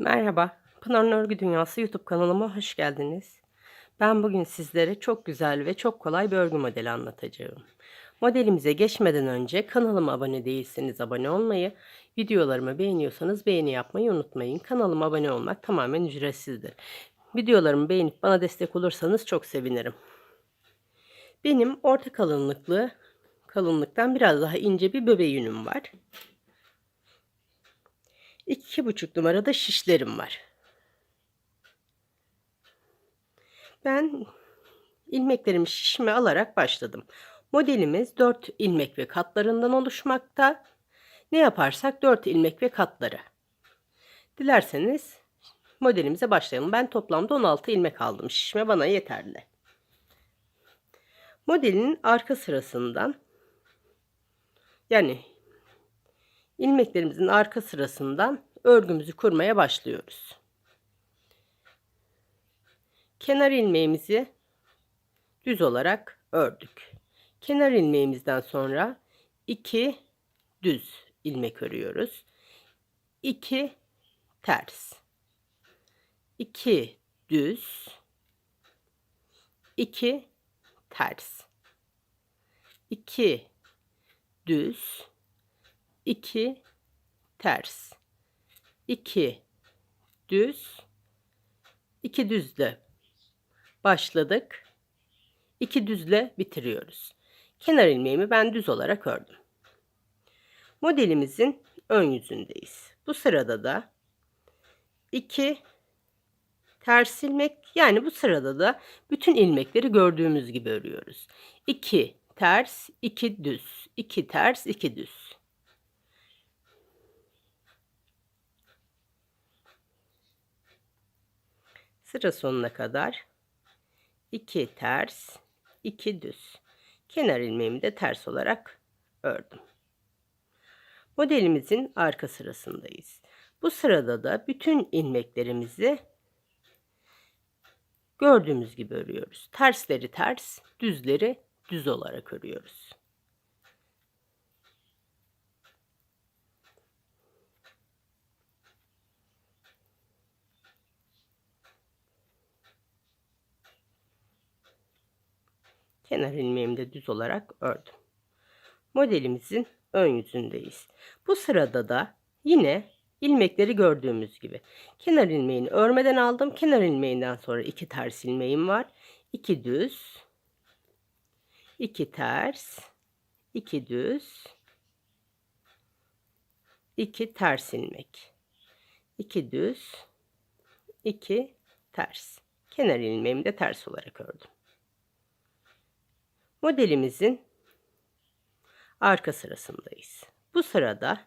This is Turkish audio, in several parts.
Merhaba, Pınar'ın Örgü Dünyası YouTube kanalıma hoş geldiniz. Ben bugün sizlere çok güzel ve çok kolay bir örgü modeli anlatacağım. Modelimize geçmeden önce kanalıma abone değilseniz abone olmayı, videolarımı beğeniyorsanız beğeni yapmayı unutmayın. Kanalıma abone olmak tamamen ücretsizdir. Videolarımı beğenip bana destek olursanız çok sevinirim. Benim orta kalınlıklı, kalınlıktan biraz daha ince bir yünüm var. 2,5 numarada şişlerim var. Ben ilmeklerimi şişme alarak başladım. Modelimiz 4 ilmek ve katlarından oluşmakta. Ne yaparsak 4 ilmek ve katları. Dilerseniz modelimize başlayalım. Ben toplamda 16 ilmek aldım. Şişme bana yeterli. Modelin arka sırasından yani ilmeklerimizin arka sırasından örgümüzü kurmaya başlıyoruz. Kenar ilmeğimizi düz olarak ördük. Kenar ilmeğimizden sonra 2 düz ilmek örüyoruz. 2 ters. 2 düz. 2 ters. 2 düz. 2 ters. 2 düz. 2 düzle başladık. 2 düzle bitiriyoruz. Kenar ilmeğimi ben düz olarak ördüm. Modelimizin ön yüzündeyiz. Bu sırada da 2 ters ilmek yani bu sırada da bütün ilmekleri gördüğümüz gibi örüyoruz. 2 ters, 2 düz, 2 ters, 2 düz. Sıra sonuna kadar 2 ters, 2 düz. Kenar ilmeğimi de ters olarak ördüm. Modelimizin arka sırasındayız. Bu sırada da bütün ilmeklerimizi gördüğümüz gibi örüyoruz. Tersleri ters, düzleri düz olarak örüyoruz. Kenar ilmeğimi de düz olarak ördüm. Modelimizin ön yüzündeyiz. Bu sırada da yine ilmekleri gördüğümüz gibi kenar ilmeğini örmeden aldım. Kenar ilmeğinden sonra iki ters ilmeğim var. 2 düz, 2 ters, 2 düz, 2 ters ilmek. 2 düz, 2 ters. Kenar ilmeğimi de ters olarak ördüm. Modelimizin arka sırasındayız. Bu sırada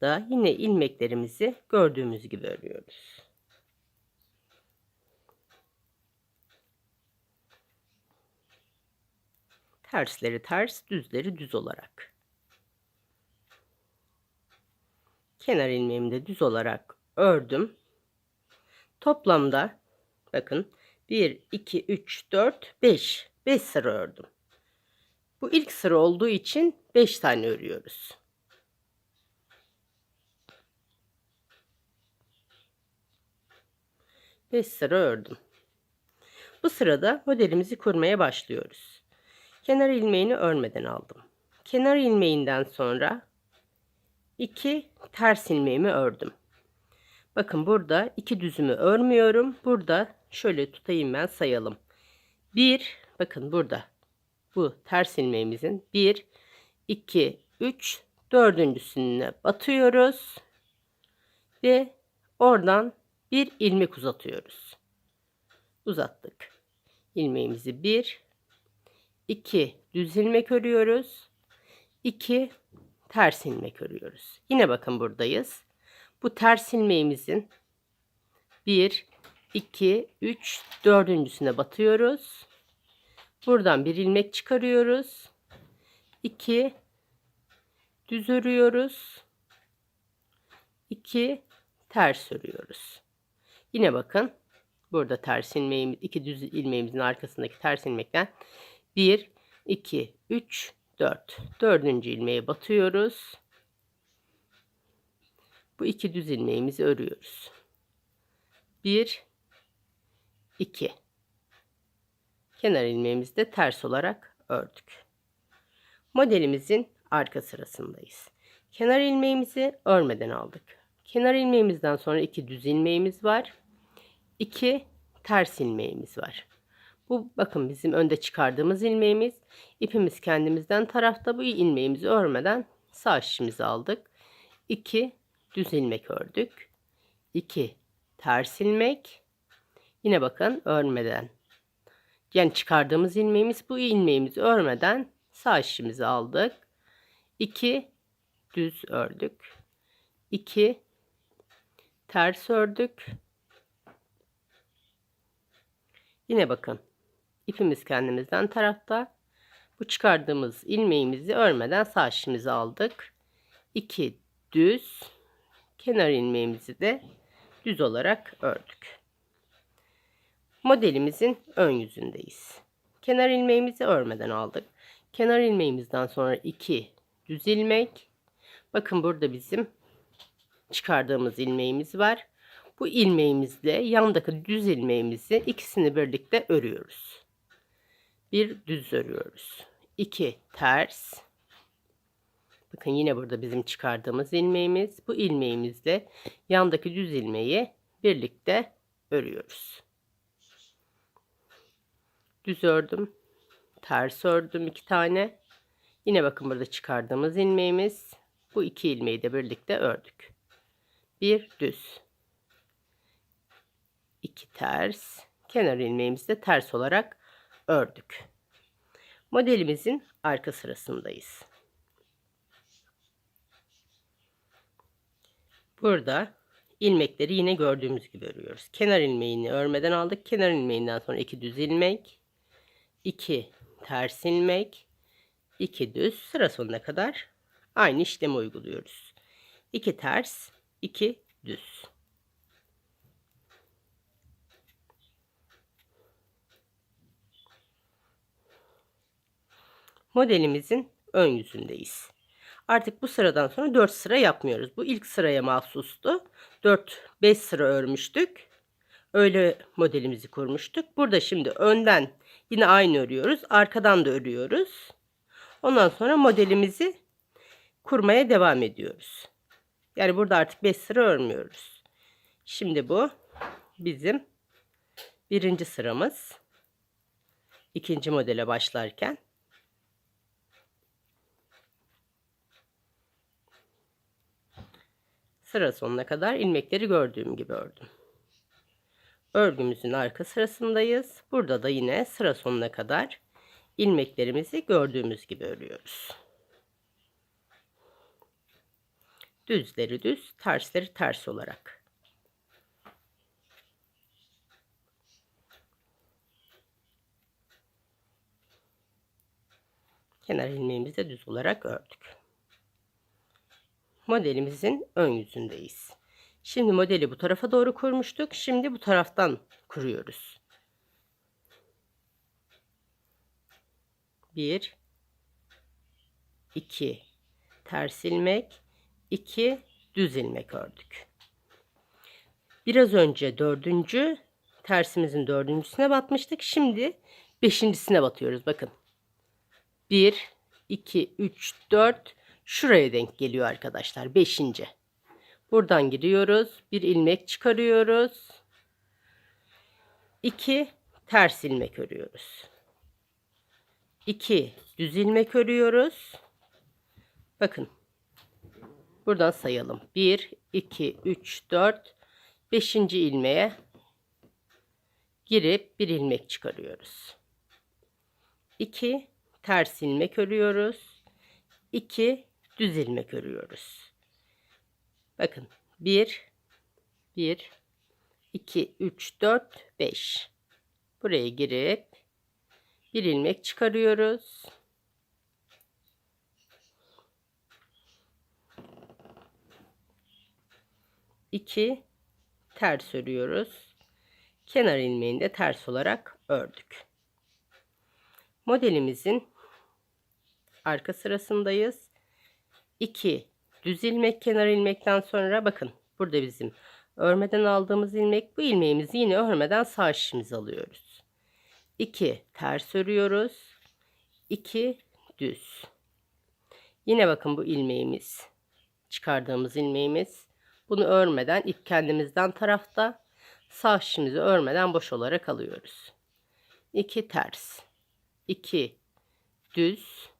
da yine ilmeklerimizi gördüğümüz gibi örüyoruz. Tersleri ters, düzleri düz olarak. Kenar ilmeğimi de düz olarak ördüm. Toplamda bakın 1, 2, 3, 4, 5. 5 sıra ördüm. Bu ilk sıra olduğu için 5 tane örüyoruz. Beş sıra ördüm. Bu sırada modelimizi kurmaya başlıyoruz. Kenar ilmeğini örmeden aldım. Kenar ilmeğinden sonra iki ters ilmeğimi ördüm. Bakın burada iki düzümü örmüyorum. Burada şöyle tutayım ben sayalım. 1 bakın burada bu ters ilmeğimizin 1 2 3 dördüncüsüne batıyoruz ve oradan bir ilmek uzatıyoruz. Uzattık. ilmeğimizi 1 2 düz ilmek örüyoruz. 2 ters ilmek örüyoruz. Yine bakın buradayız. Bu ters ilmeğimizin 1 2 3 dördüncüsüne batıyoruz. Buradan bir ilmek çıkarıyoruz. 2 düz örüyoruz. 2 ters örüyoruz. Yine bakın burada ters ilmeğimiz iki düz ilmeğimizin arkasındaki ters ilmekten 1 2 3 4 dördüncü ilmeğe batıyoruz. Bu iki düz ilmeğimizi örüyoruz. 1 2 Kenar ilmeğimizi de ters olarak ördük. Modelimizin arka sırasındayız. Kenar ilmeğimizi örmeden aldık. Kenar ilmeğimizden sonra iki düz ilmeğimiz var. 2 ters ilmeğimiz var. Bu bakın bizim önde çıkardığımız ilmeğimiz. İpimiz kendimizden tarafta bu ilmeğimizi örmeden sağ şişimizi aldık. 2 düz ilmek ördük. 2 ters ilmek. Yine bakın örmeden. Yani çıkardığımız ilmeğimiz bu ilmeğimizi örmeden sağ şişimizi aldık. 2 düz ördük. 2 ters ördük. Yine bakın ipimiz kendimizden tarafta. Bu çıkardığımız ilmeğimizi örmeden sağ şişimizi aldık. 2 düz kenar ilmeğimizi de düz olarak ördük. Modelimizin ön yüzündeyiz. Kenar ilmeğimizi örmeden aldık. Kenar ilmeğimizden sonra 2 düz ilmek. Bakın burada bizim çıkardığımız ilmeğimiz var. Bu ilmeğimizle yandaki düz ilmeğimizi ikisini birlikte örüyoruz. Bir düz örüyoruz. 2 ters. Bakın yine burada bizim çıkardığımız ilmeğimiz. Bu ilmeğimizle yandaki düz ilmeği birlikte örüyoruz. Düz ördüm. Ters ördüm iki tane. Yine bakın burada çıkardığımız ilmeğimiz. Bu iki ilmeği de birlikte ördük. Bir düz. iki ters. Kenar ilmeğimizi de ters olarak ördük. Modelimizin arka sırasındayız. Burada ilmekleri yine gördüğümüz gibi örüyoruz. Kenar ilmeğini örmeden aldık. Kenar ilmeğinden sonra iki düz ilmek, iki ters ilmek, iki düz sıra sonuna kadar aynı işlemi uyguluyoruz. 2 ters, 2 düz. Modelimizin ön yüzündeyiz. Artık bu sıradan sonra 4 sıra yapmıyoruz. Bu ilk sıraya mahsustu. 4-5 sıra örmüştük. Öyle modelimizi kurmuştuk. Burada şimdi önden yine aynı örüyoruz. Arkadan da örüyoruz. Ondan sonra modelimizi kurmaya devam ediyoruz. Yani burada artık 5 sıra örmüyoruz. Şimdi bu bizim birinci sıramız. İkinci modele başlarken. Sıra sonuna kadar ilmekleri gördüğüm gibi ördüm. Örgümüzün arka sırasındayız. Burada da yine sıra sonuna kadar ilmeklerimizi gördüğümüz gibi örüyoruz. Düzleri düz, tersleri ters olarak. Kenar ilmeğimizi de düz olarak ördük. Modelimizin ön yüzündeyiz. Şimdi modeli bu tarafa doğru kurmuştuk. Şimdi bu taraftan kuruyoruz. 1 2 ters ilmek 2 düz ilmek ördük. Biraz önce dördüncü tersimizin dördüncüsüne batmıştık. Şimdi beşincisine batıyoruz. Bakın. 1 2 3 4 şuraya denk geliyor arkadaşlar. Beşinci. Buradan giriyoruz. Bir ilmek çıkarıyoruz. 2 ters ilmek örüyoruz. 2 düz ilmek örüyoruz. Bakın. Buradan sayalım. 1 2 3 4 5. ilmeğe girip bir ilmek çıkarıyoruz. 2 ters ilmek örüyoruz. 2 düz ilmek örüyoruz. Bakın 1 1 2 3 4 5 buraya girip bir ilmek çıkarıyoruz. İki ters örüyoruz. Kenar ilmeğini de ters olarak ördük. Modelimizin arka sırasındayız. 2 düz ilmek kenar ilmekten sonra bakın burada bizim Örmeden aldığımız ilmek bu ilmeğimizi yine örmeden sağ şişimize alıyoruz. 2 ters örüyoruz. 2 düz. Yine bakın bu ilmeğimiz. Çıkardığımız ilmeğimiz. Bunu örmeden ip kendimizden tarafta sağ şişimizi örmeden boş olarak alıyoruz. 2 ters. 2 düz.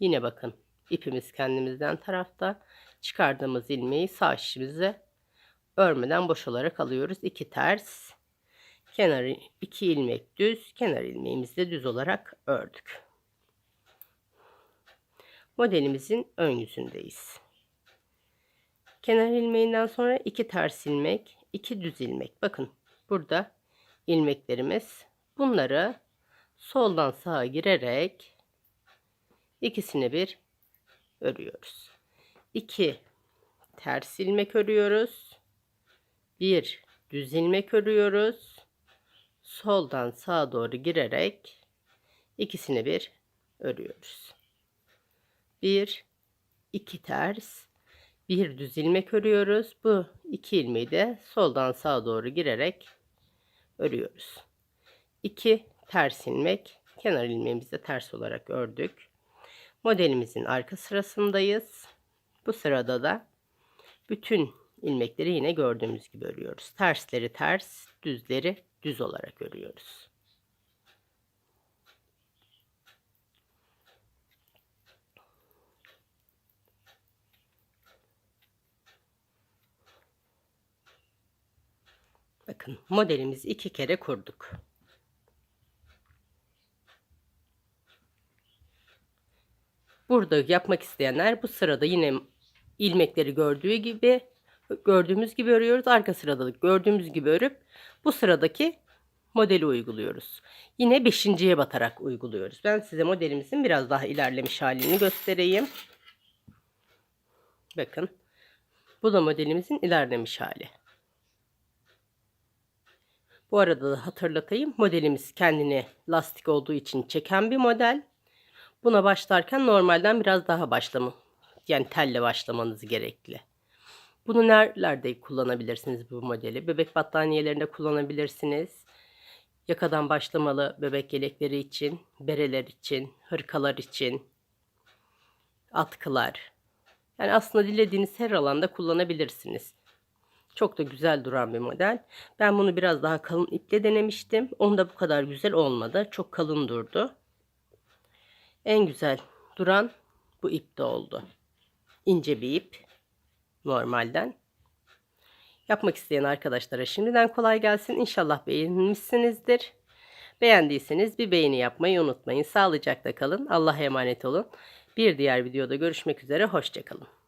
Yine bakın ipimiz kendimizden tarafta. Çıkardığımız ilmeği sağ şişimize örmeden boş olarak alıyoruz. 2 ters. Kenarı 2 ilmek düz. Kenar ilmeğimizi de düz olarak ördük. Modelimizin ön yüzündeyiz. Kenar ilmeğinden sonra 2 ters ilmek, 2 düz ilmek. Bakın burada ilmeklerimiz. Bunları soldan sağa girerek ikisini bir örüyoruz. 2 ters ilmek örüyoruz. 1 düz ilmek örüyoruz. Soldan sağa doğru girerek ikisini bir örüyoruz. 1 2 ters bir düz ilmek örüyoruz. Bu iki ilmeği de soldan sağa doğru girerek örüyoruz. 2 ters ilmek kenar ilmeğimizi de ters olarak ördük. Modelimizin arka sırasındayız. Bu sırada da bütün ilmekleri yine gördüğümüz gibi örüyoruz. Tersleri ters, düzleri düz olarak örüyoruz. Bakın modelimizi iki kere kurduk. Burada yapmak isteyenler bu sırada yine ilmekleri gördüğü gibi gördüğümüz gibi örüyoruz. Arka sırada da gördüğümüz gibi örüp bu sıradaki modeli uyguluyoruz. Yine beşinciye batarak uyguluyoruz. Ben size modelimizin biraz daha ilerlemiş halini göstereyim. Bakın. Bu da modelimizin ilerlemiş hali. Bu arada da hatırlatayım. Modelimiz kendini lastik olduğu için çeken bir model. Buna başlarken normalden biraz daha başlama yani telle başlamanız gerekli. Bunu nerelerde kullanabilirsiniz bu modeli? Bebek battaniyelerinde kullanabilirsiniz. Yakadan başlamalı bebek yelekleri için, bereler için, hırkalar için, atkılar. Yani aslında dilediğiniz her alanda kullanabilirsiniz. Çok da güzel duran bir model. Ben bunu biraz daha kalın iple denemiştim. Onda bu kadar güzel olmadı. Çok kalın durdu. En güzel duran bu ipte oldu. İnce bir ip normalden. Yapmak isteyen arkadaşlara şimdiden kolay gelsin. İnşallah beğenmişsinizdir. Beğendiyseniz bir beğeni yapmayı unutmayın. Sağlıcakla kalın. Allah'a emanet olun. Bir diğer videoda görüşmek üzere. Hoşçakalın.